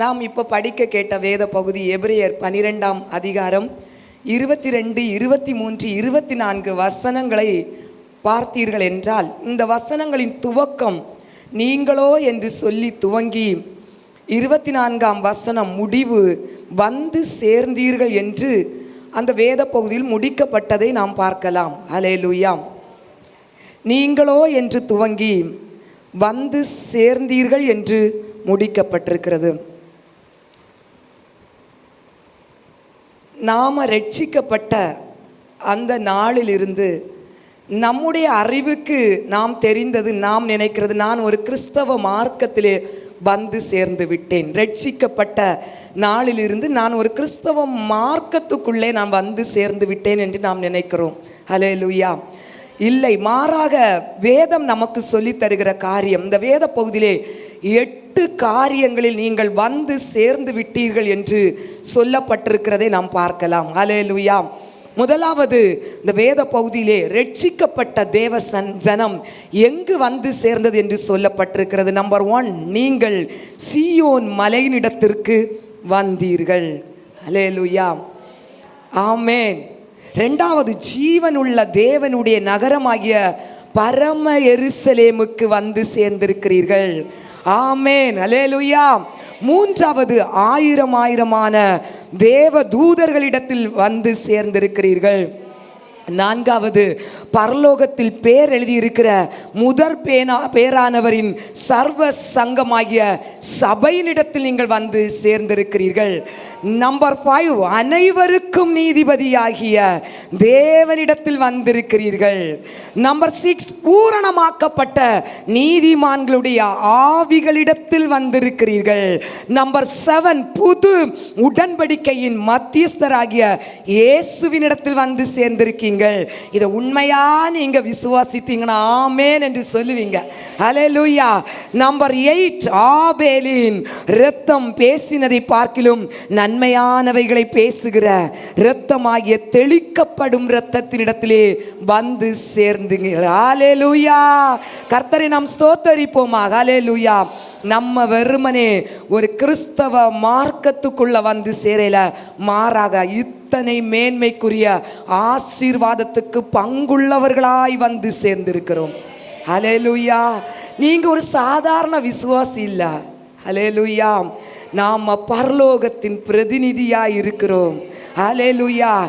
நாம் இப்போ படிக்க கேட்ட வேத பகுதி எபிரேயர் பனிரெண்டாம் அதிகாரம் இருபத்தி ரெண்டு இருபத்தி மூன்று இருபத்தி நான்கு வசனங்களை பார்த்தீர்கள் என்றால் இந்த வசனங்களின் துவக்கம் நீங்களோ என்று சொல்லி துவங்கி இருபத்தி நான்காம் வசனம் முடிவு வந்து சேர்ந்தீர்கள் என்று அந்த வேத பகுதியில் முடிக்கப்பட்டதை நாம் பார்க்கலாம். அலேலுயாம் நீங்களோ என்று துவங்கி வந்து சேர்ந்தீர்கள் என்று முடிக்கப்பட்டிருக்கிறது. நாம் ரட்சிக்கப்பட்ட அந்த நாளிலிருந்து நம்முடைய அறிவுக்கு நாம் தெரிந்தது நாம் நினைக்கிறது நான் ஒரு கிறிஸ்தவ மார்க்கத்திலே வந்து சேர்ந்து விட்டேன். ரட்சிக்கப்பட்ட நாளிலிருந்து நான் ஒரு கிறிஸ்தவ மார்க்கத்துக்குள்ளே நான் வந்து சேர்ந்து விட்டேன் என்று நாம் நினைக்கிறோம். ஹலே இல்லை மாறாக வேதம் நமக்கு சொல்லித் தருகிற காரியம் இந்த வேத பகுதியிலே எட்டு காரியங்களில் நீங்கள் வந்து சேர்ந்து விட்டீர்கள் என்று சொல்லப்பட்டிருக்கிறதை நாம் பார்க்கலாம். அலேலுயா முதலாவது இந்த வேத பகுதியிலே ரட்சிக்கப்பட்ட தேவ சன் ஜனம் எங்கு வந்து சேர்ந்தது என்று சொல்லப்பட்டிருக்கிறது? நம்பர் ஒன் நீங்கள் சியோன் மலையினிடத்திற்கு வந்தீர்கள். அலேலுயா ஆமேன். ரெண்டாவது ஜீவனுள்ள தேவனுடைய நகரமாகிய பரம எருசலேமுக்கு வந்து சேர்ந்திருக்கிறீர்கள். ஆமேன். அலேலுயா மூன்றாவது ஆயிரம் ஆயிரமான தேவ தூதர்களிடத்தில் வந்து சேர்ந்திருக்கிறீர்கள். நான்காவது பரலோகத்தில் பேர் எழுதியிருக்கிற முதற் பேனா பேரானவரின் சர்வ சங்கமாகிய சபையினிடத்தில் நீங்கள் வந்து சேர்ந்திருக்கிறீர்கள். நம்பர் ஃபைவ் அனைவருக்கும் நீதிபதியாகிய தேவனிடத்தில் வந்திருக்கிறீர்கள். நம்பர் சிக்ஸ் பூரணமாக்கப்பட்ட நீதிமான்களுடைய ஆவிகளிடத்தில் வந்திருக்கிறீர்கள். நம்பர் செவன் புது உடன்படிக்கையின் மத்தியஸ்தராகிய இயேசுவினிடத்தில் வந்து சேர்ந்திருக்கீங்கள். இதை உண்மையா நீங்க விசுவாசித்தீங்கன்னா ஆமேன் என்று சொல்லுவீங்க. ஹalleluya நம்பர் எயிட் ஆபேலின் இரத்தம் பேசினதை பார்க்கிலும் நன்மையானவைகளை பேசுகிற இரத்தமாகிய தெளிக்கப்படும் இரத்தத்தினிடத்திலே வந்து சேர்ந்துங்க லூயா கர்த்தரை நாம் ஸ்தோத்தரிப்போமா? லூயா நம்ம வெறுமனே ஒரு கிறிஸ்தவ மார்க்கத்துக்குள்ள வந்து சேரல. மாறாக இத்தனை மேன்மைக்குரிய ஆசீர்வாதத்துக்கு பங்குள்ளவர்களாய் வந்து சேர்ந்திருக்கிறோம். ஹலேலுயா நீங்கள் ஒரு சாதாரண விசுவாசி இல்லை. ஹலே லூயா நாம் பரலோகத்தின் பிரதிநிதியாக இருக்கிறோம். ஹலேலுயா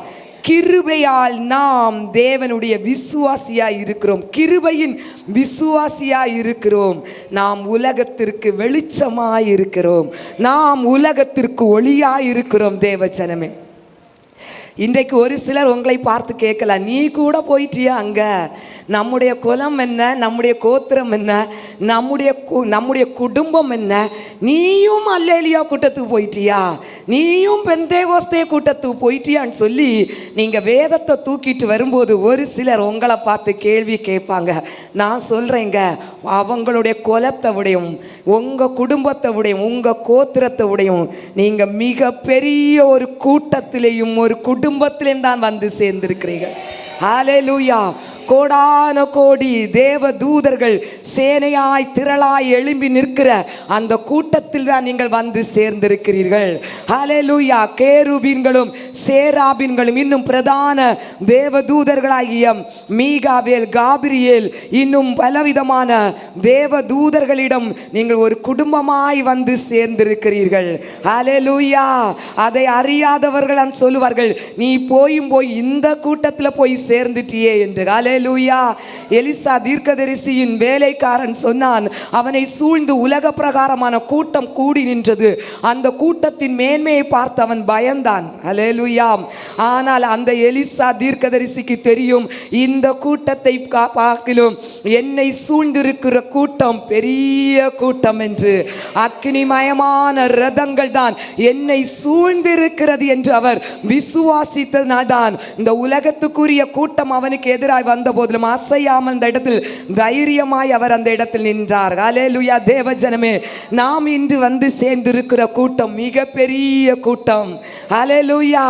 கிருபையால் நாம் தேவனுடைய விசுவாசியாக இருக்கிறோம். கிருபையின் விசுவாசியாக இருக்கிறோம். நாம் உலகத்திற்கு வெளிச்சமாக இருக்கிறோம். நாம் உலகத்திற்கு ஒளியாக இருக்கிறோம் தேவச்சனமே இன்றைக்கு ஒரு சிலர் உங்களை பார்த்து கேட்கலாம் நீ கூட போயிட்டியா அங்கே? நம்முடைய குலம் என்ன? நம்முடைய கோத்திரம் என்ன? நம்முடைய கு- நம்முடைய குடும்பம் என்ன? நீயும் அல்லேலியா கூட்டத்துக்கு போயிட்டியா? நீயும் பெந்தேகோஸ்தே கூட்டத்துக்கு போயிட்டியான்னு சொல்லி நீங்கள் வேதத்தை தூக்கிட்டு வரும்போது ஒரு சிலர் உங்களை பார்த்து கேள்வி கேட்பாங்க. நான் சொல்கிறேங்க அவங்களுடைய குலத்தை விடையும் உங்கள் குடும்பத்தை விடையும் உங்கள் கோத்திரத்தை விடையும் நீங்கள் மிகப்பெரிய ஒரு கூட்டத்திலையும் ஒரு குடும்பத்திலேயும் தான் வந்து சேர்ந்திருக்கிறீர்கள். ஹalleluya. கோடான கோடி தேவ தூதர்கள் சேனையாய் திரளாய் எழும்பி நிற்கிற அந்த கூட்டத்தில் தான் நீங்கள் வந்து சேர்ந்திருக்கிறீர்கள். லூயா கேருபீன்களும் சேராபீன்களும் இன்னும் பிரதான தேவ தூதர்களாகிய மீகாவேல் காபிரியேல் இன்னும் பலவிதமான தேவ தூதர்களிடம் நீங்கள் ஒரு குடும்பமாய் வந்து சேர்ந்திருக்கிறீர்கள். லூயா அதை அறியாதவர்கள் நான் சொல்லுவார்கள் நீ போயும் போய் இந்த கூட்டத்தில் போய் சேர்ந்துட்டியே என்று. அலே லூயா எலிசா தீர்க்கதரிசியின் வேலைக்காரன் சொன்னான் அவனை சூழ்ந்து உலக பிரகாரமான கூட்டம் கூடி நின்றது. அந்த கூட்டத்தின் மேன்மையை பார்த்து அவன் பயந்தான். அலே லூயா ஆனால் அந்த எலிசா தீர்க்கதரிசிக்கு தெரியும் இந்த கூட்டத்தை கா- பார்க்கிலும் என்னை சூழ்ந்திருக்கிற கூட்டம் பெரிய கூட்டம் என்று. அக்னிமயமான ரதங்கள் தான் என்னை சூழ்ந்திருக்கிறது என்று அவர் விசுவாசித்ததினால்தான் இந்த உலகத்துக்குரிய கூட்டம் அவனுக்கு எதிராய் வந்த போதிலும் அசையாமல் அந்த இடத்தில் தைரியமாய் அவர் அந்த இடத்தில் நின்றார். அலேலுயா தேவ ஜனமே நாம் இன்று வந்து சேர்ந்திருக்கிற கூட்டம் மிகப்பெரிய கூட்டம். அலேலுயா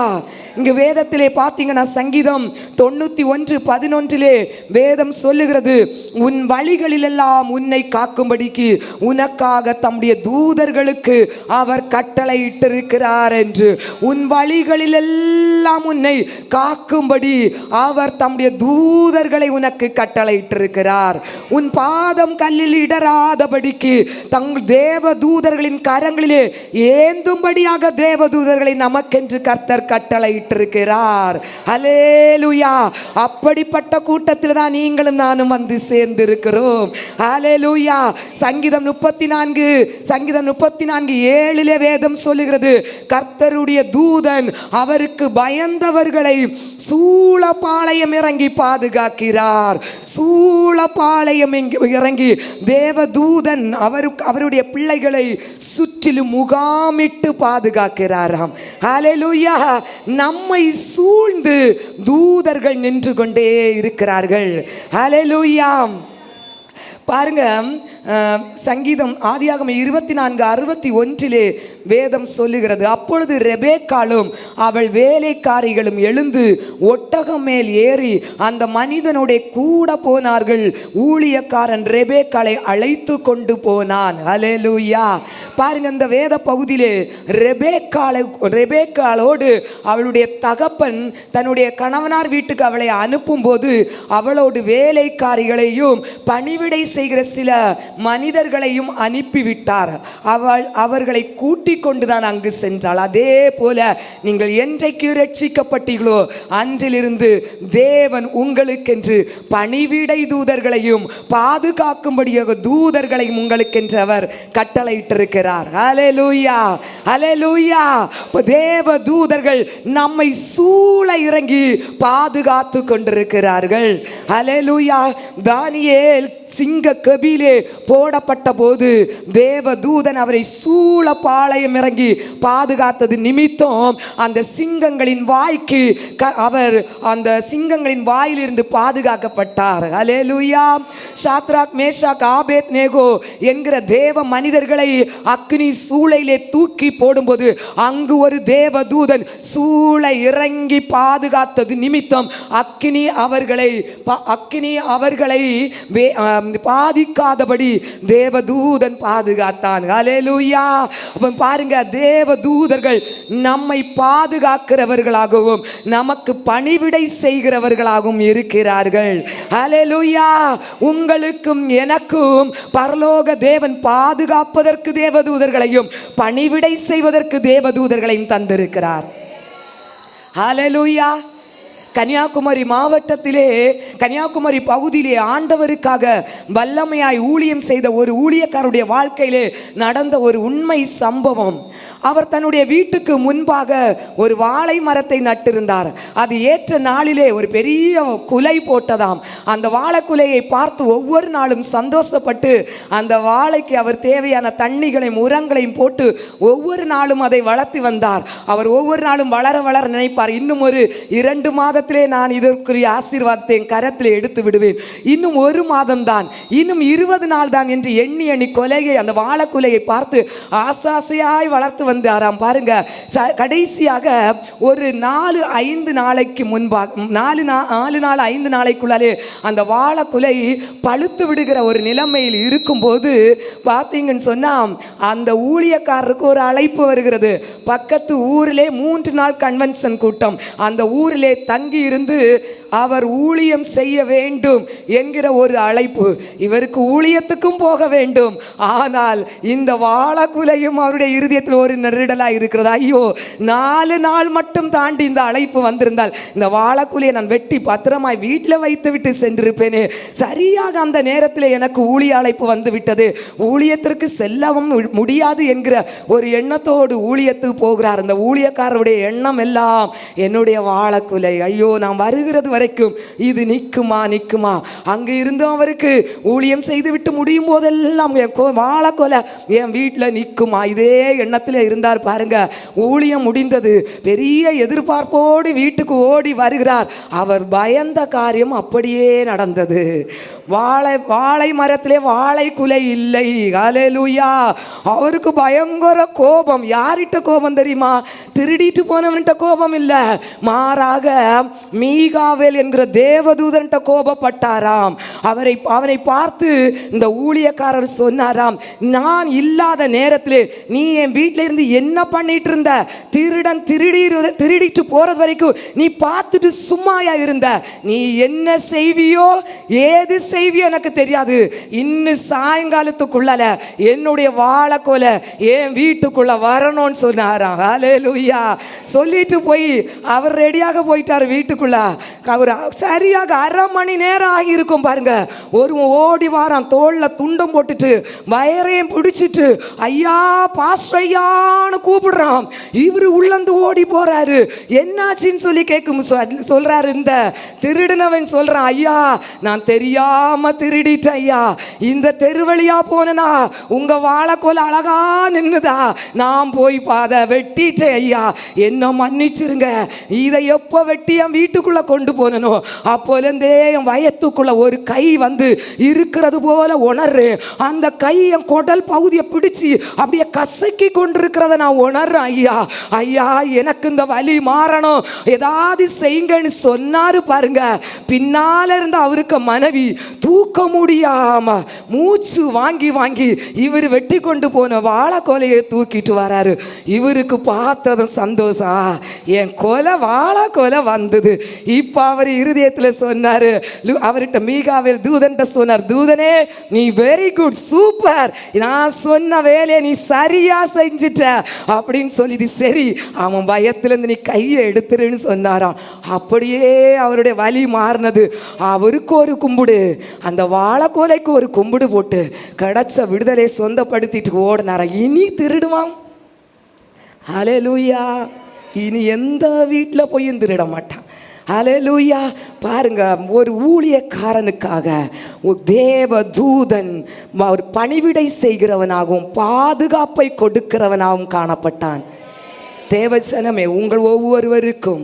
இங்கு வேதத்திலே பார்த்தீங்கன்னா சங்கீதம் தொண்ணூத்தி ஒன்று பதினொன்றிலே வேதம் சொல்லுகிறது உன் வழிகளிலெல்லாம் உன்னை காக்கும்படிக்கு உனக்காக தம்முடைய தூதர்களுக்கு அவர் கட்டளையிட்டிருக்கிறார் என்று. உன் வழிகளிலெல்லாம் உன்னை காக்கும்படி அவர் தம்முடைய தூதர்களை உனக்கு கட்டளையிட்டிருக்கிறார். உன் பாதம் கல்லில் இடராதபடிக்கு தங்கள் தேவ தூதர்களின் கரங்களிலே ஏந்தும்படியாக தேவ தூதர்களை நமக்கென்று கர்த்தர் கட்டளையிட்டிருக்கிறார். அலேலுயா அப்படிப்பட்ட கூட்டத்தில் தான் நீங்களும் நானும் வந்து சேர்ந்திருக்கிறோம். அலேலுயா சங்கீதம் முப்பத்தி நான்கு சங்கீதம் முப்பத்தி நான்கு ஏழிலே வேதம் சொல்லுகிறது கர்த்தருடைய தூதன் அவருக்கு பயந்தவர்களை பாளையம் இறங்கி பாதுகாக்கிறார். சூழப்பாளையம் இங்கு இறங்கி தேவதூதன் அவருக்கு அவருடைய பிள்ளைகளை சுற்றிலும் முகாமிட்டு பாதுகாக்கிறாராம். ஹalleluya நம்மை சூழ்ந்து தூதர்கள் நின்று கொண்டே இருக்கிறார்கள். ஹalleluya பாருங்க சங்கீதம் ஆதியாகம இருபத்தி நான்கு அறுபத்தி ஒன்றிலே வேதம் சொல்லுகிறது. அப்பொழுது ரெபேக்காலும் அவள் வேலைக்காரிகளும் எழுந்து ஒட்டகம் மேல் ஏறி அந்த மனிதனுடைய கூட போனார்கள். ஊழியக்காரன் ரெபேக்காலை அழைத்து கொண்டு போனான். ஹalleluya. பாருங்க இந்த வேத பகுதியிலே ரெபேக்காலை ரெபேக்காலோடு அவளுடைய தகப்பன் தன்னுடைய கணவனார் வீட்டுக்கு அவளை அனுப்பும்போது அவளோடு வேலைக்காரிகளையும் பணிவிடை செய்கிற சில மனிதர்களையும் அனுப்பிவிட்டார். அவள் அவர்களை கூட்டி கொண்டு தான் அங்கு சென்றாள். அதே போல நீங்கள் என்றைக்கு ரட்சிக்கப்பட்டீர்களோ அன்றிலிருந்து தேவன் உங்களுக்கென்று பணிவிடை தூதர்களையும் பாதுகாக்கும்படியாக தூதர்களையும் உங்களுக்கென்று அவர் கட்டளையிட்டிருக்கிறார். அலே லூயா அலே லூயா தேவ தூதர்கள் நம்மை சூழ இறங்கி பாதுகாத்து கொண்டிருக்கிறார்கள். ஹalleluya தானியேல் சிங்க கபிலே போடப்பட்ட போது தேவ தூதன் அவரை சூழ பாளையம் இறங்கி பாதுகாத்தது நிமித்தம் அந்த சிங்கங்களின் வாய்க்கு க- அவர் அந்த சிங்கங்களின் வாயிலிருந்து பாதுகாக்கப்பட்டார். அலே லூயா சாத்ராக் மேஷாக் ஆபேத் நேகோ என்கிற தேவ மனிதர்களை அக்னி சூளையிலே தூக்கி போடும்போது அங்கு ஒரு தேவ தூதன் சூளை இறங்கி பாதுகாத்தது நிமித்தம் அக்னி அவர்களை அக்னி அவர்களை வே- பாதிக்காதபடி தேவதூதன் பாதுகாத்தான். அலேலூயா அப்போ பாருங்க தேவதூதர்கள் நம்மை பாதுகாக்கிறவர்களாகவும் நமக்கு பணிவிடை செய்கிறவர்களாகவும் இருக்கிறார்கள். அலேலூயா உங்களுக்கும் எனக்கும் பரலோக தேவன் பாதுகாப்பதற்கு தேவதூதர்களையும் பணிவிடை செய்வதற்கு தேவதூதர்களையும் தந்திருக்கிறார். ஹalleluya. கன்னியாகுமரி மாவட்டத்திலே கன்னியாகுமரி பகுதியிலே ஆண்டவருக்காக வல்லமையாய் ஊழியம் செய்த ஒரு ஊழியக்காரருடைய வாழ்க்கையிலே நடந்த ஒரு உண்மை சம்பவம். அவர் தன்னுடைய வீட்டுக்கு முன்பாக ஒரு வாழை மரத்தை நட்டிருந்தார். அது ஏற்ற நாளிலே ஒரு பெரிய குலை போட்டதாம். அந்த வாழைக்குலையை பார்த்து ஒவ்வொரு நாளும் சந்தோஷப்பட்டு அந்த வாழைக்கு அவர் தேவையான தண்ணிகளையும் உரங்களையும் போட்டு ஒவ்வொரு நாளும் அதை வளர்த்து வந்தார். அவர் ஒவ்வொரு நாளும் வளர வளர நினைப்பார். இன்னும் ஒரு இரண்டு மாதத்தில் நான் இதற்குரிய ஆசீர்வாதத்தை என் கரத்தில் எடுத்து விடுவேன். இன்னும் ஒரு மாதம்தான் இன்னும் இருபது நாள் தான் என்று எண்ணி எண்ணி கொலையை அந்த வாழக்குலையை பார்த்து ஆசாசையாய் வளர்த்து வந்தாராம். பாருங்க ச- கடைசியாக ஒரு நாலு ஐந்து நாளைக்கு முன்பாக நாலு நா நாலு நாள் ஐந்து நாளைக்குள்ளாலே அந்த வாழக்குலை பழுத்து விடுகிற ஒரு நிலைமையில் இருக்கும்போது பார்த்தீங்கன்னு சொன்னால் அந்த ஊழியக்காரருக்கு ஒரு அழைப்பு வருகிறது. பக்கத்து ஊரிலே மூன்று நாள் கன்வென்ஷன் கூட்டம். அந்த ஊரிலே தங்க இருந்து அவர் ஊழியம் செய்ய வேண்டும் என்கிற ஒரு அழைப்பு. இவருக்கு ஊழியத்துக்கும் போக வேண்டும். ஆனால் இந்த வாழைக்குலையும் அவருடைய இருதயத்தில் ஒரு நெருடலாக இருக்கிறது. ஐயோ நாலு நாள் மட்டும் தாண்டி இந்த அழைப்பு வந்திருந்தால் இந்த வாழக்குலையை நான் வெட்டி பத்திரமாய் வீட்டில் வைத்து விட்டு சென்றிருப்பேனே. சரியாக அந்த நேரத்தில் எனக்கு ஊழிய அழைப்பு வந்து விட்டது ஊழியத்திற்கு செல்லவும் முடியாது என்கிற ஒரு எண்ணத்தோடு ஊழியத்துக்கு போகிறார். அந்த ஊழியக்காரருடைய எண்ணம் எல்லாம் என்னுடைய வாழைக்குலை. ஐயோ ஐயோ நான் வருகிறது வரைக்கும் இது நிற்குமா நிற்குமா? அங்கே இருந்தும் அவருக்கு ஊழியம் செய்து விட்டு முடியும் போதெல்லாம் என் கோ வாழை கொலை என் வீட்டில் நிற்குமா? இதே எண்ணத்தில் இருந்தார் பாருங்க. ஊழியம் முடிந்தது. பெரிய எதிர்பார்ப்போடு வீட்டுக்கு ஓடி வருகிறார். அவர் பயந்த காரியம் அப்படியே நடந்தது. வாழை வாழை மரத்திலே வாழை குலை இல்லை. ஹalleluya. அவருக்கு பயங்கர கோபம். யார்கிட்ட கோபம் தெரியுமா? திருடிட்டு போனவன்கிட்ட கோபம் இல்லை. மாறாக மீகாவேல் என்கிற தேவதூதன்ட்ட கோபப்பட்டாராம். அவரை அவனை பார்த்து இந்த ஊழியக்காரர் சொன்னாராம் நான் இல்லாத நேரத்தில் நீ என் வீட்டில இருந்து என்ன பண்ணிட்டு இருந்த திருடன் திருடி திருடிட்டு போறது வரைக்கும் நீ பார்த்துட்டு சும்மாயா இருந்த? நீ என்ன செய்வியோ? ஏது செய்வியோ எனக்கு தெரியாது. இன்னும் சாயங்காலத்துக்குள்ளால என்னுடைய வாழைக்கோலை என் வீட்டுக்குள்ள வரணும்னு சொன்னாராம். ஹalleluya. சொல்லிட்டு போய் அவர் ரெடியாக போயிட்டார் வீட்டுக்குள்ள. அவர் சரியாக அரை மணி நேரம் ஆகியிருக்கும் பாருங்க. ஒரு ஓடி வாரம் தோளில் துண்டம் போட்டுட்டு வயரையும் பிடிச்சிட்டு ஐயா பாஸ்டர் ஐயான்னு கூப்பிடுறான். இவர் உள்ளந்து ஓடி போறாரு. என்னாச்சின்னு சொல்லி கேட்கும் சொல்கிறாரு இந்த திருடினவன் சொல்றான் ஐயா நான் தெரியாம திருடிட்டேன் ஐயா. இந்த தெருவழியாக போனனா உங்க வாழைக்கோல் அழகா நின்னுதா. நான் போய் பாதை வெட்டிட்டேன் ஐயா. என்ன மன்னிச்சிருங்க. இதை எப்போ வெட்டிய என் வீட்டுக்குள்ள கொண்டு போனனோ அப்போலேருந்தே என் வயத்துக்குள்ள ஒரு கை வந்து இருக்கிறது போல உணர்றேன் அந்த கை என் குடல் பகுதியை பிடிச்சி அப்படியே கசக்கி கொண்டிருக்கிறத நான் உணர்றேன் ஐயா. ஐயா எனக்கு இந்த வலி மாறணும். ஏதாவது செய்யுங்கன்னு சொன்னாரு பாருங்க. பின்னால இருந்த அவருக்கு மனைவி தூக்க முடியாம மூச்சு வாங்கி வாங்கி இவர் வெட்டி கொண்டு போன வாழைக்கோலையை தூக்கிட்டு வராரு. இவருக்கு பார்த்ததும் சந்தோஷம். என் கொலை வாழைக்கோலை இருந்தது இப்போ அவர் இருதயத்தில் சொன்னாரு லு- அவர்கிட்ட மீகாவில் தூதன்ட்ட சொன்னார் தூதனே நீ வெரி குட் சூப்பர் நான் சொன்ன வேலையை நீ சரியா செஞ்சிட்ட. அப்படின்னு சொல்லிட்டு சரி அவன் பயத்திலேருந்து நீ கையை எடுத்துருன்னு சொன்னாராம். அப்படியே அவருடைய வலி மாறினது. அவருக்கு ஒரு கும்பிடு. அந்த வாழைக்கோலைக்கு ஒரு கும்பிடு போட்டு கிடைச்ச விடுதலை சொந்தப்படுத்திட்டு ஓடினாராம் இனி திருடுவான். ஹalleluya. இனி எந்த வீட்டில் போயும் திருட மாட்டான். அலலூயா பாருங்க ஒரு ஊழியக்காரனுக்காக தேவ தூதன் ஒரு பணிவிடை செய்கிறவனாகவும் பாதுகாப்பை கொடுக்கிறவனாகவும் காணப்பட்டான். தேவசனமே உங்கள் ஒவ்வொருவருக்கும்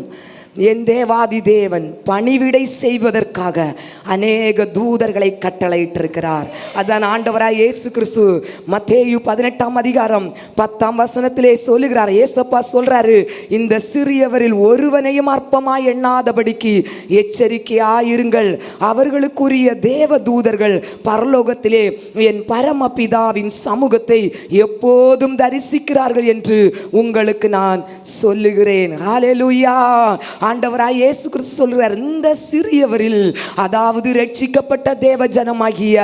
என் தேவாதி தேவன் பணிவிடை செய்வதற்காக அநேக தூதர்களை கட்டளையிட்டிருக்கிறார். அதான் ஆண்டவராய் இயேசு கிறிஸ்து மத்தேயு பதினெட்டாம் அதிகாரம் பத்தாம் வசனத்திலே சொல்லுகிறார். ஏசப்பா சொல்றாரு இந்த சிறியவரில் ஒருவனையும் அற்பமாய் எண்ணாதபடிக்கு எச்சரிக்கையாயிருங்கள். அவர்களுக்குரிய தேவ தூதர்கள் பரலோகத்திலே என் பரமபிதாவின் சமூகத்தை எப்போதும் தரிசிக்கிறார்கள் என்று உங்களுக்கு நான் சொல்லுகிறேன். ஹalleluya. ஆண்டவராய் இயேசு கிறிஸ்து சொல்கிறார் இந்த சிறியவரில் அதாவது ரட்சிக்கப்பட்ட தேவ ஜனமாகிய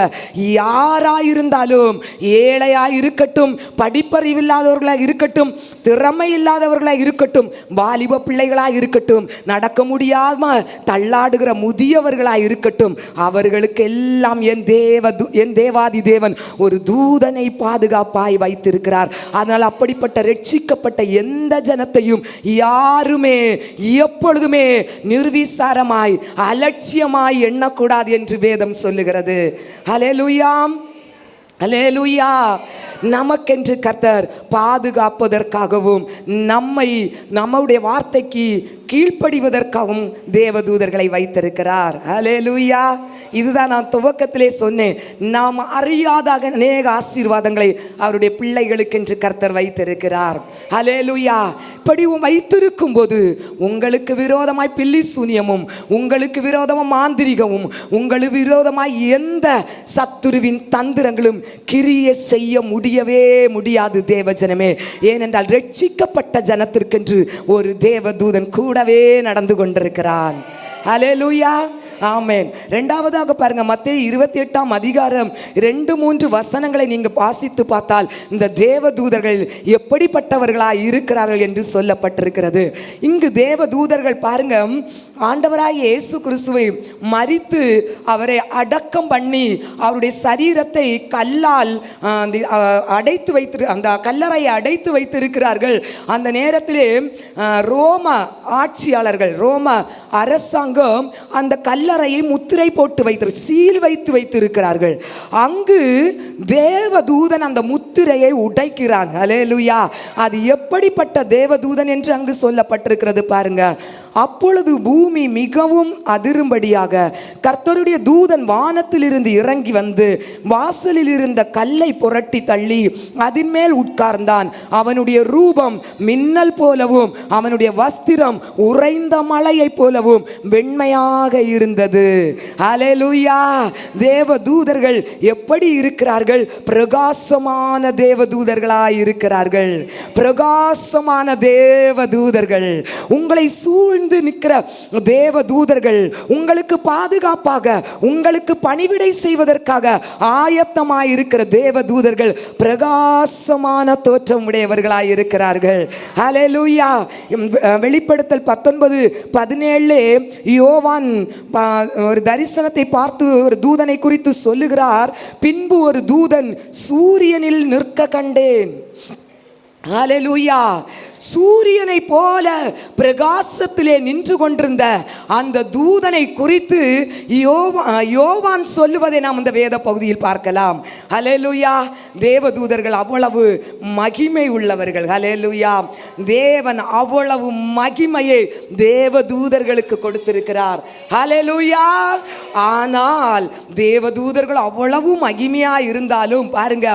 யாராயிருந்தாலும் ஏழையாக இருக்கட்டும் படிப்பறிவு இல்லாதவர்களாக இருக்கட்டும் திறமை இல்லாதவர்களாக இருக்கட்டும் வாலிப பிள்ளைகளாக இருக்கட்டும் நடக்க முடியாம தள்ளாடுகிற முதியவர்களாக இருக்கட்டும் அவர்களுக்கு எல்லாம் என் தேவ என் தேவாதி தேவன் ஒரு தூதனை பாதுகாப்பாய் வைத்திருக்கிறார். அதனால் அப்படிப்பட்ட ரட்சிக்கப்பட்ட எந்த ஜனத்தையும் யாருமே எப்பொழுதுமே நிர்விசாரமாய் அலட்சியமாய் எண்ணக்கூடாது என்று வேதம் சொல்லுகிறது. ஹalleluyaம் அலேலுயா நமக்கென்று கர்த்தர் பாதுகாப்பதற்காகவும் நம்மை நம்முடைய வார்த்தைக்கு கீழ்ப்படிவதற்காகவும் தேவதூதர்களை வைத்திருக்கிறார். அலேலுயா இதுதான் நான் துவக்கத்திலே சொன்னேன். நாம் அறியாதாக அநேக ஆசீர்வாதங்களை அவருடைய பிள்ளைகளுக்கென்று கர்த்தர் வைத்திருக்கிறார். அலேலுயா இப்படி வைத்திருக்கும் போது உங்களுக்கு விரோதமாய் பில்லி சூனியமும் உங்களுக்கு விரோதமாக மாந்திரிகமும் உங்களுக்கு விரோதமாய் எந்த சத்துருவின் தந்திரங்களும் கிரிய செய்ய முடியவே முடியாது தேவஜனமே. ஏனென்றால் ரட்சிக்கப்பட்ட ஜனத்திற்கென்று ஒரு தேவதூதன் கூடவே நடந்து கொண்டிருக்கிறான். ஹalleluya ஆமேன். ரெண்டாவதாக பாருங்க மத்திய இருபத்தி எட்டாம் அதிகாரம் ரெண்டு மூன்று வசனங்களை நீங்க வாசித்து பார்த்தால் இந்த தேவ தூதர்கள் எப்படிப்பட்டவர்களாய் இருக்கிறார்கள் என்று சொல்லப்பட்டிருக்கிறது. இங்கு தேவ தூதர்கள் பாருங்க ஆண்டவராக இயேசு கிறிஸ்துவை மறித்து அவரை அடக்கம் பண்ணி அவருடைய சரீரத்தை கல்லால் அந்த, அடைத்து வைத்து அந்த கல்லறையை அடைத்து வைத்திருக்கிறார்கள். அந்த நேரத்திலே ரோம ஆட்சியாளர்கள் ரோம அரசாங்கம் அந்த கல்லறையை முத்திரை போட்டு வைத்து சீல் வைத்து வைத்திருக்கிறார்கள். அங்கு தேவதூதன் அந்த முத்திரையை உடைக்கிறான். அலேலுயா அது எப்படிப்பட்ட தேவதூதன் என்று அங்கு சொல்லப்பட்டிருக்கிறது பாருங்க. அப்பொழுது பூமி மிகவும் அதிரும்படியாக கர்த்தருடைய தூதன் வானத்திலிருந்து இறங்கி வந்து வாசலில் இருந்த கல்லை புரட்டி தள்ளி அதன் மேல் உட்கார்ந்தான். அவனுடைய ரூபம் மின்னல் போலவும் அவனுடைய வஸ்திரம் உறைந்த மலையைப் போலவும் வெண்மையாக இருந்தது. அலேலுயா தேவ தூதர்கள் எப்படி இருக்கிறார்கள்? பிரகாசமான தேவ தூதர்களாய் இருக்கிறார்கள் பிரகாசமான தேவ தூதர்கள் உங்களை சூழ்ந்து நிற்கிற தேவ தூதர்கள் உங்களுக்கு பாதுகாப்பாக உங்களுக்கு பணிவிடை செய்வதற்காக ஆயத்தமாய் இருக்கிற தேவ தூதர்கள் பிரகாசமான தோற்றம் உடையவர்களாய் இருக்கிறார்கள் லூயா வெளிப்படுத்தல் பத்தொன்பது பதினேழு யோவான் பா- ஒரு தரிசனத்தை பார்த்து ஒரு தூதனை குறித்து சொல்லுகிறார். பின்பு ஒரு தூதன் சூரியனில் நிற்க கண்டேன். ஹalleluya சூரியனை போல பிரகாசத்திலே நின்று கொண்டிருந்த அந்த தூதனை குறித்து யோவா யோவான் சொல்லுவதை நாம் இந்த வேத பகுதியில் பார்க்கலாம். ஹலேலுயா தேவதூதர்கள் அவ்வளவு மகிமை உள்ளவர்கள். ஹalleluya. தேவன் அவ்வளவு மகிமையை தேவதூதர்களுக்கு கொடுத்திருக்கிறார். ஹலெலுயா ஆனால் தேவதூதர்கள் அவ்வளவு மகிமையா இருந்தாலும் பாருங்க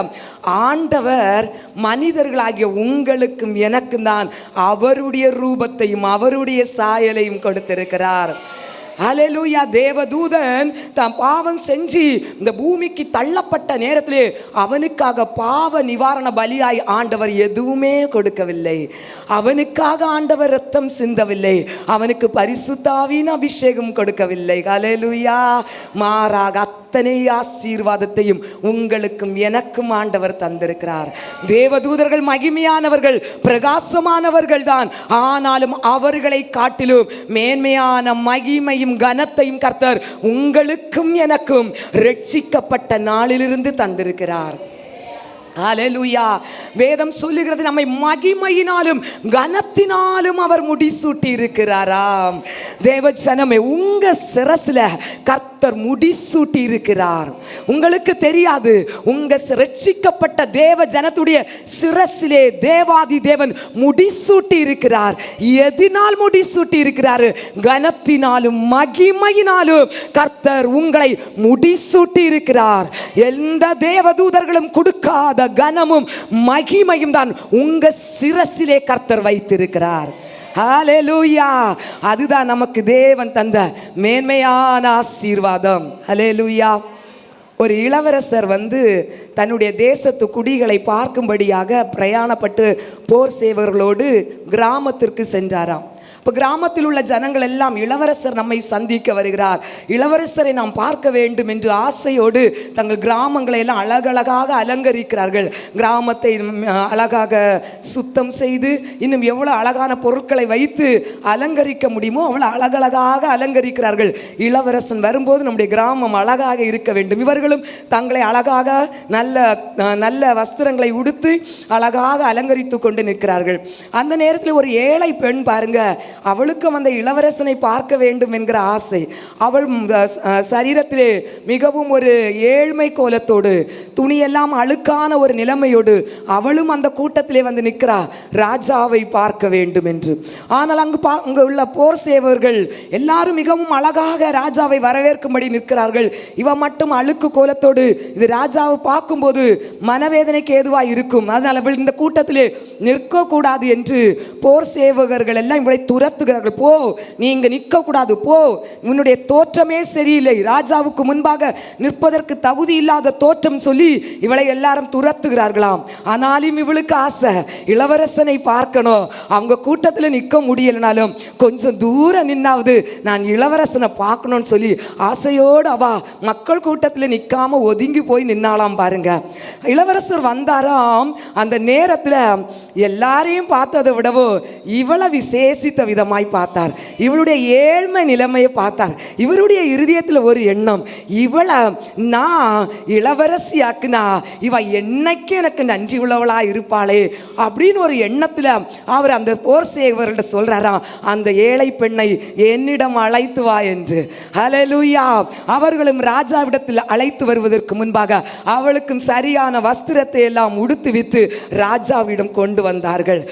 ஆண்டவர் மனிதர்களாகிய உங்களுக்கும் எனக்கும் தான் அவருடைய ரூபத்தையும் அவருடைய சாயலையும் கொடுத்திருக்கிறார். அலலூயா தேவதூதன் தான் பாவம் செஞ்சு இந்த பூமிக்கு தள்ளப்பட்ட நேரத்திலே அவனுக்காக பாவ நிவாரண பலியாய் ஆண்டவர் எதுவுமே கொடுக்கவில்லை. அவனுக்காக ஆண்டவர் ரத்தம் சிந்தவில்லை. அவனுக்கு பரிசுத்தாவின் அபிஷேகம் கொடுக்கவில்லை. அலலூயா மாறாக அத்தனை ஆசீர்வாதத்தையும் உங்களுக்கும் எனக்கும் ஆண்டவர் தந்திருக்கிறார். தேவதூதர்கள் மகிமையானவர்கள் பிரகாசமானவர்கள் தான் ஆனாலும் அவர்களை காட்டிலும் மேன்மையான மகிமையும் கனத்தையும் கர்த்தர் உங்களுக்கும் எனக்கும் ரட்சிக்கப்பட்ட நாளிலிருந்து தந்திருக்கிறார். அலலுயா வேதம் சொல்லுகிறது நம்மை மகிமையினாலும் கனத்தினாலும் அவர் முடிசூட்டி இருக்கிறாராம் தேவ ஜனமே உங்க சிரசுல கர்த்தர் முடிசூட்டி இருக்கிறார் உங்களுக்கு தெரியாது உங்க ரட்சிக்கப்பட்ட தேவ ஜனத்துடைய சிரசிலே தேவாதி தேவன் முடிசூட்டி இருக்கிறார் எதினால் முடிசூட்டி இருக்கிறார் கனத்தினாலும் மகிமையினாலும் கர்த்தர் உங்களை முடிசூட்டி இருக்கிறார் எந்த தேவதூதர்களும் கொடுக்காத கனமும் மகிமையும் தான் உங்க சிரசிலே கர்த்தர் வைத்திருக்கிறார். ஹலேலூயா அதுதான் நமக்கு தேவன் தந்த மேன்மையான ஆசீர்வாதம். ஹலேலூயா ஒரு இளவரசர் வந்து தன்னுடைய தேசத்து குடிகளை பார்க்கும்படியாக பிரயாணப்பட்டு போர் சேவர்களோடு கிராமத்திற்கு சென்றாராம். இப்போ கிராமத்தில் உள்ள ஜனங்கள் எல்லாம் இளவரசர் நம்மை சந்திக்க வருகிறார். இளவரசரை நாம் பார்க்க வேண்டும் என்று ஆசையோடு தங்கள் கிராமங்களை எல்லாம் அழகழகாக அலங்கரிக்கிறார்கள். கிராமத்தை அழகாக சுத்தம் செய்து இன்னும் எவ்வளோ அழகான பொருட்களை வைத்து அலங்கரிக்க முடியுமோ அவ்வளோ அழகழகாக அலங்கரிக்கிறார்கள். இளவரசன் வரும்போது நம்முடைய கிராமம் அழகாக இருக்க வேண்டும். இவர்களும் தங்களை அழகாக நல்ல நல்ல வஸ்திரங்களை உடுத்து அழகாக அலங்கரித்து கொண்டு நிற்கிறார்கள். அந்த நேரத்தில் ஒரு ஏழை பெண் பாருங்க அவளுக்கும் அந்த இளவரசனை பார்க்க வேண்டும் என்கிற ஆசை. அவள் சரீரத்திலே மிகவும் ஒரு ஏழ்மை கோலத்தோடு துணியெல்லாம் அழுக்கான ஒரு நிலைமையோடு அவளும் அந்த கூட்டத்திலே வந்து நிற்கிறா. ராஜாவை பார்க்க வேண்டும் என்று. ஆனால் அங்கு பா அங்கு உள்ள போர் சேவர்கள் எல்லாரும் மிகவும் அழகாக ராஜாவை வரவேற்கும்படி நிற்கிறார்கள். இவ மட்டும் அழுக்கு கோலத்தோடு இது ராஜாவை பார்க்கும்போது மனவேதனைக்கு ஏதுவாக இருக்கும். அதனால் அவள் இந்த கூட்டத்திலே நிற்கக்கூடாது என்று போர் சேவகர்கள் எல்லாம் இவளை துரத்துகிறார்கள் போ நீ இங்கே நிற்கக்கூடாது. போ உன்னுடைய தோற்றமே சரியில்லை. ராஜாவுக்கு முன்பாக நிற்பதற்கு தகுதி இல்லாத தோற்றம் சொல்லி இவளை எல்லாரும் துரத்துகிறார்களாம். ஆனாலும் இவளுக்கு ஆசை இளவரசனை பார்க்கணும். அவங்க கூட்டத்தில் நிற்க முடியலனாலும் கொஞ்சம் தூரம் நின்னாவது நான் இளவரசனை பார்க்கணும்னு சொல்லி ஆசையோடு அவா மக்கள் கூட்டத்தில் நிற்காம ஒதுங்கி போய் நின்னாலாம் பாருங்க. இளவரசர் வந்தாராம். அந்த நேரத்தில் எல்லாரையும் பார்த்ததை விடவோ இவ்வளவு விசேஷித்த விதமாய் பார்த்தார். இவளுடைய ஏழ்மை நிலைமையை பார்த்தார். இவருடைய இருதயத்தில் ஒரு எண்ணம் இவளை நான் இளவரசியாக்குனா இவ என்னைக்கு எனக்கு நன்றி உள்ளவளா இருப்பாளே? அப்படின்னு ஒரு எண்ணத்தில் அவர் அந்த போர் சேவர்கிட்ட சொல்கிறாராம் அந்த ஏழை பெண்ணை என்னிடம் அழைத்து வா என்று. ஹலலுயா அவர்களும் ராஜாவிடத்தில் அழைத்து வருவதற்கு முன்பாக அவளுக்கும் சரியான வஸ்திரத்தை எல்லாம் உடுத்து வித்து ராஜாவிடம் கொண்டு வந்தார்கள்.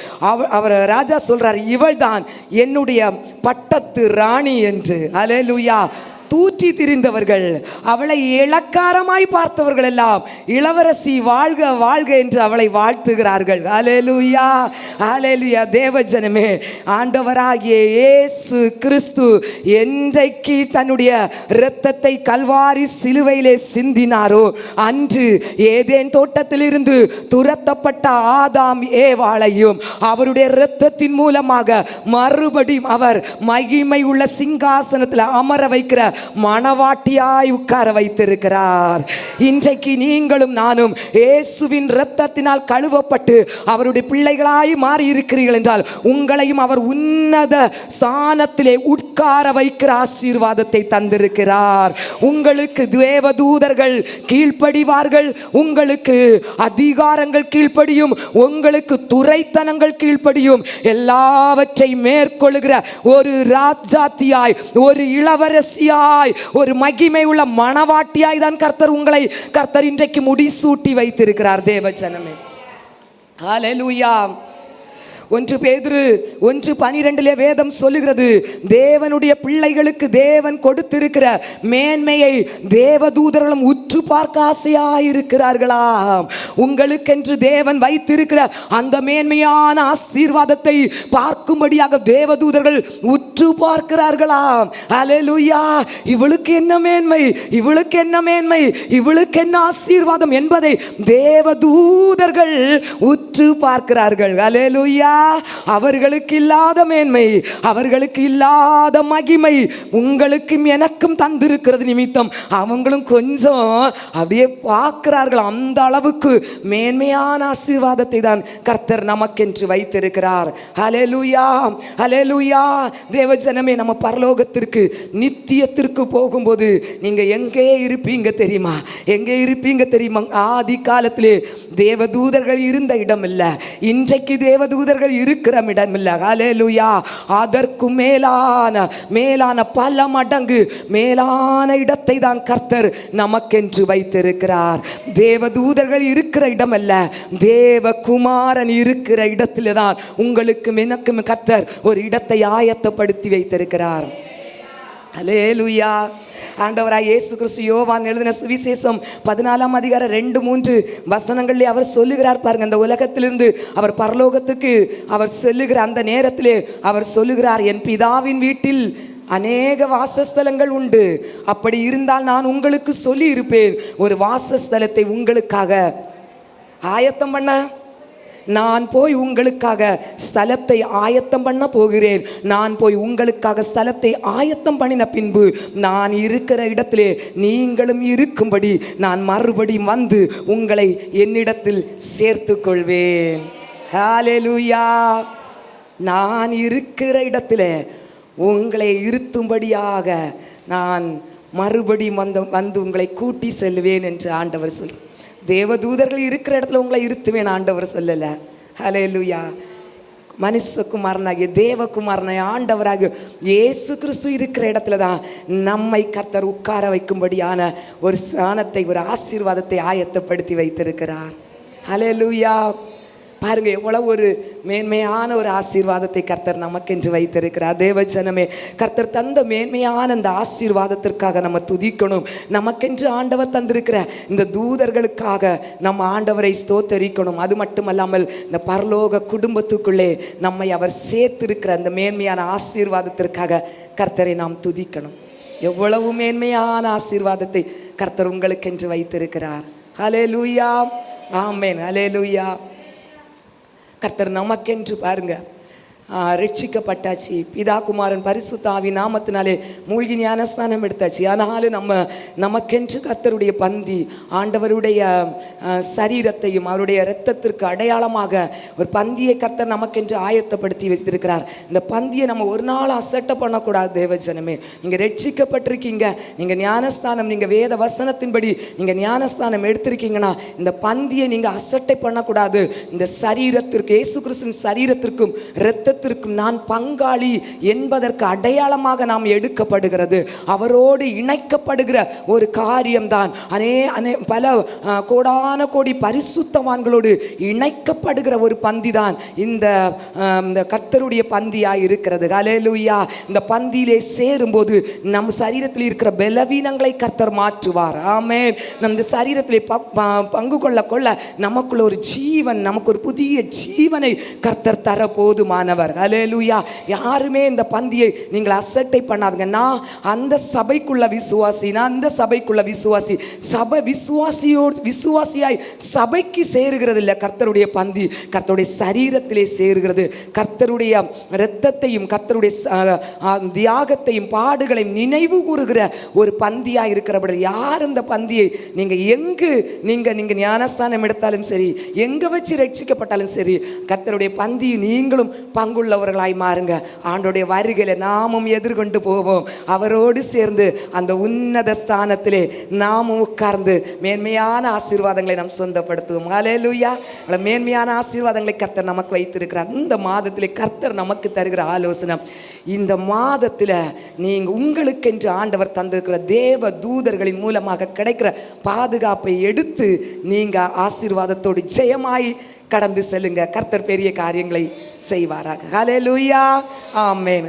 அவர் ராஜா சொல்றார் இவள்தான் என்னுடைய பட்டத்து ராணி என்று. ஹalleluya தூற்றி திரிந்தவர்கள் அவளை இளக்காரமாய் பார்த்தவர்கள் எல்லாம் இளவரசி வாழ்க வாழ்க என்று அவளை வாழ்த்துகிறார்கள். அலேலுயா அலேலுயா தேவஜனமே ஆண்டவராகிய இயேசு கிறிஸ்து என்றைக்கு தன்னுடைய இரத்தத்தை கல்வாரி சிலுவையிலே சிந்தினாரோ அன்று ஏதேன் தோட்டத்திலிருந்து துரத்தப்பட்ட ஆதாம் ஏவாளையும் அவருடைய இரத்தத்தின் மூலமாக மறுபடியும் அவர் மகிமை உள்ள சிங்காசனத்தில் அமர வைக்கிற மணவாட்டியாய் உட்கார வைத்திருக்கிறார். இன்றைக்கு நீங்களும் நானும் இயேசுவின் இரத்தத்தினால் கழுவப்பட்டு அவருடைய பிள்ளைகளாய் மாறி இருக்கிறீர்கள் என்றால் உங்களையும் அவர் உன்னத ஸ்தானத்திலே உட்கார வைக்கிற ஆசீர்வாதத்தை தந்திருக்கிறார். உங்களுக்கு தேவதூதர்கள் கீழ்ப்படிவார்கள் உங்களுக்கு அதிகாரங்கள் கீழ்ப்படியும் உங்களுக்கு துறைத்தனங்கள் கீழ்ப்படியும் எல்லாவற்றை மேற்கொள்ளுகிற ஒரு ராஜாத்தியாய் ஒரு இளவரசியாய் ஒரு மகிமை உள்ள மணவாட்டியாய் தான் கர்த்தர் உங்களை கர்த்தர் இன்றைக்கு முடிசூட்டி வைத்திருக்கிறார் தேவஜனமே. ஹalleluya. ஒன்று பேதிரு ஒன்று பனிரெண்டிலே வேதம் சொல்லுகிறது தேவனுடைய பிள்ளைகளுக்கு தேவன் கொடுத்திருக்கிற மேன்மையை தேவதூதர்களும் உற்று பார்க்க ஆசையாயிருக்கிறார்களாம். உங்களுக்கென்று தேவன் வைத்திருக்கிற அந்த மேன்மையான ஆசீர்வாதத்தை பார்க்கும்படியாக தேவதூதர்கள் உற்று பார்க்கிறார்களாம் அலேலுயா இவளுக்கு என்ன மேன்மை? இவளுக்கு என்ன மேன்மை? இவளுக்கு என்ன ஆசீர்வாதம் என்பதை தேவதூதர்கள் உற்று பார்க்கிறார்கள். அலேலுயா அவர்களுக்கு இல்லாத மேன்மை அவர்களுக்கு இல்லாத மகிமை உங்களுக்கும் எனக்கும் தந்திருக்கிறது நிமித்தம். அவங்களும் கொஞ்சம் அப்படியே பார்க்கிறார்கள். அந்த அளவுக்கு மேன்மையான ஆசீர்வாதத்தை தான் கர்த்தர் நமக்கென்று வைத்திருக்கிறார். ஹalleluya. ஹalleluya. தேவஜனமே நம்ம பரலோகத்திற்கு நித்தியத்திற்கு போகும்போது நீங்கள் எங்கே இருப்பீங்க தெரியுமா? எங்கே இருப்பீங்க தெரியுமா? ஆதி காலத்திலே தேவதூதர்கள் இருந்த இடம் இல்லை இன்றைக்கு தேவதூதர்கள் இருக்கிற இடம் இல்ல ஹalleluya அதற்கு மேலான மேலான பல மடங்கு மேலான இடத்தை தான் கர்த்தர் நமக்கென்று வைத்திருக்கிறார். தேவதூதர்கள் இருக்கிற இடம் அல்ல தேவகுமாரன் இருக்கிற இடத்துல தான் உங்களுக்கும் எனக்கும் கர்த்தர் ஒரு இடத்தை ஆயத்தப்படுத்த வைத்திருக்கிறார். அலேலுயா ஆண்டவராய் இயேசு கிறிஸ்து யோவான் எழுதின சுவிசேஷம் பதினாலாம் அதிகாரம் ரெண்டு மூன்று வசனங்களிலே அவர் சொல்லுகிறார் பாருங்க. அந்த உலகத்திலிருந்து அவர் பரலோகத்துக்கு அவர் சொல்லுகிற அந்த நேரத்திலே அவர் சொல்லுகிறார் என் பிதாவின் வீட்டில் அநேக வாசஸ்தலங்கள் உண்டு. அப்படி இருந்தால் நான் உங்களுக்கு சொல்லி இருப்பேன் ஒரு வாசஸ்தலத்தை உங்களுக்காக. ஆயத்தம் பண்ண. நான் போய் உங்களுக்காக ஸ்தலத்தை ஆயத்தம் பண்ண போகிறேன். நான் போய் உங்களுக்காக ஸ்தலத்தை ஆயத்தம் பண்ணின பின்பு நான் இருக்கிற இடத்திலே நீங்களும் இருக்கும்படி நான் மறுபடி வந்து உங்களை என்னிடத்தில் சேர்த்து கொள்வேன் நான் இருக்கிற இடத்துல உங்களை இருத்தும்படியாக நான் மறுபடி வந்து வந்து உங்களை கூட்டி செல்வேன் என்று ஆண்டவர் சொல் தேவதூதர்கள் இருக்கிற இடத்துல உங்களை இருத்துவேன் ஆண்டவர் சொல்லலை. ஹலே லூயா மனுஷகுமாரனாகிய தேவகுமாரனாகிய ஆண்டவராகிய இயேசு கிறிஸ்து இருக்கிற இடத்துல தான் நம்மை கர்த்தர் உட்கார வைக்கும்படியான ஒரு ஸ்தானத்தை ஒரு ஆசீர்வாதத்தை ஆயத்தப்படுத்தி வைத்திருக்கிறார். ஹalleluya பாருங்க எவ்வளவு ஒரு மேன்மையான ஒரு ஆசீர்வாதத்தை கர்த்தர் நமக்கென்று வைத்திருக்கிறார். தேவஜனமே கர்த்தர் தந்த மேன்மையான அந்த ஆசீர்வாதத்திற்காக நம்ம துதிக்கணும். நமக்கென்று ஆண்டவர் தந்திருக்கிற இந்த தூதர்களுக்காக நம்ம ஆண்டவரை ஸ்தோத்தரிக்கணும். அது மட்டுமல்லாமல் இந்த பரலோக குடும்பத்துக்குள்ளே நம்மை அவர் சேர்த்திருக்கிற அந்த மேன்மையான ஆசீர்வாதத்திற்காக கர்த்தரை நாம் துதிக்கணும். எவ்வளவு மேன்மையான ஆசீர்வாதத்தை கர்த்தர் உங்களுக்கென்று வைத்திருக்கிறார். ஹலே லூயா ஆமேன். ஹலே லூயா கர்த்தர் நமக்கென்று பாருங்க. ஆ, ரட்சிக்கப்பட்டாச்சு. பிதா குமாரன் பரிசுத்தாவி நாமத்தினாலே மூழ்கி ஞானஸ்தானம் எடுத்தாச்சு. ஆனாலும் நம்ம நமக்கென்று கர்த்தருடைய பந்தி ஆண்டவருடைய சரீரத்தையும் அவருடைய இரத்தத்திற்கு அடையாளமாக ஒரு பந்தியை கர்த்தர் நமக்கென்று ஆயத்தப்படுத்தி வைத்திருக்கிறார். இந்த பந்தியை நம்ம ஒரு நாள் அசட்டை பண்ணக்கூடாது தேவஜனமே. நீங்கள் ரட்சிக்கப்பட்டிருக்கீங்க நீங்கள் ஞானஸ்தானம் நீங்கள் வேத வசனத்தின்படி நீங்கள் ஞானஸ்தானம் எடுத்திருக்கீங்கன்னா இந்த பந்தியை நீங்கள் அசட்டை பண்ணக்கூடாது. இந்த சரீரத்திற்கு இயேசு கிறிஸ்தின் சரீரத்திற்கும் இரத்தத்திற்கும் நான் பங்காளி என்பதற்கு அடையாளமாக நாம் எடுக்கப்படுகிறது. அவரோடு இணைக்கப்படுகிற ஒரு காரியம்தான். அனே அனே பல கோடான கோடி பரிசுத்தவான்களோடு இணைக்கப்படுகிற ஒரு பந்தி தான் இந்த இந்த கர்த்தருடைய பந்தியாக இருக்கிறது. அலேலுயா இந்த பந்தியிலே சேரும்போது நம் சரீரத்தில் இருக்கிற பலவீனங்களை கர்த்தர் மாற்றுவார். ஆமே நம் சரீரத்திலே ப- ப- பங்கு கொள்ள கொள்ள நமக்குள்ள ஒரு ஜீவன் நமக்கு ஒரு புதிய ஜீவனை கர்த்தர் தர போதுமானவர் ஹalleluya யாருமே இந்த பந்தியை நீங்கள் அசட்டை பண்ணாதுங்க. நான் அந்த சபைக்குள்ள விசுவாசி நான் அந்த சபைக்குள்ள விசுவாசி. சபை விசுவாசியோடு விசுவாசியாய் சபைக்கு சேருகிறது இல்லை. கர்த்தருடைய பந்தி கர்த்தருடைய சரீரத்திலே சேருகிறது. கர்த்தருடைய இரத்தத்தையும் கர்த்தருடைய தியாகத்தையும் பாடுகளையும் நினைவு கூறுகிற ஒரு பந்தியாக இருக்கிறபடி யார் இந்த பந்தியை? நீங்கள் எங்கு நீங்கள் நீங்கள் ஞானஸ்தானம் எடுத்தாலும் சரி எங்கே வச்சு ரட்சிக்கப்பட்டாலும் சரி கர்த்தருடைய பந்தியை நீங்களும் பங்குள்ளவர்களாய் மாறுங்க. ஆண்டோடைய வருகையில் நாமும் எதிர்கொண்டு போவோம். அவரோடு சேர்ந்து அந்த உன்னத ஸ்தானத்திலே நாமும் உட்கார்ந்து மேன்மையான ஆசீர்வாதங்களை நாம் சொந்தப்படுத்துவோம். ஹalleluya அவ்வளவு மேன்மையான ஆசீர்வாதங்களை கர்த்தர் நமக்கு வைத்திருக்கிறார். இந்த மாதத்திலே கர்த்தர் நமக்கு தருகிற ஆலோசனை இந்த மாதத்தில் நீங்கள் உங்களுக்கென்று ஆண்டவர் தந்திருக்கிற தேவ தூதர்களின் மூலமாக கிடைக்கிற பாதுகாப்பை எடுத்து நீங்கள் ஆசீர்வாதத்தோடு ஜெயமாய் கடந்து செல்லுங்க. கர்த்தர் பெரிய காரியங்களை செய்வாராக. ஹலே லூயா ஆமேன்